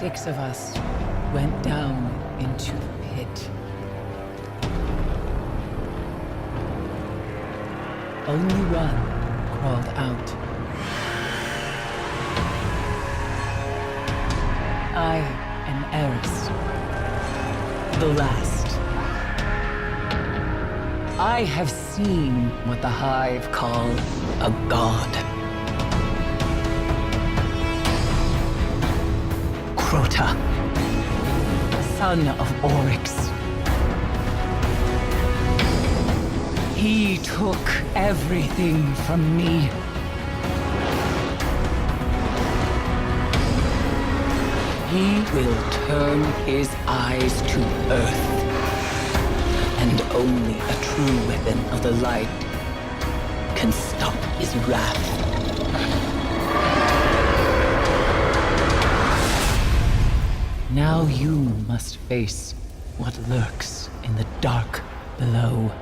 six of us went down into the pit. Only one crawled out. I am Eris, the last. I have seen what the Hive call a god. Crota, son of Oryx. He took everything from me. He will turn his eyes to Earth. And only a true weapon of the light can stop his wrath. Now you must face what lurks in the dark below.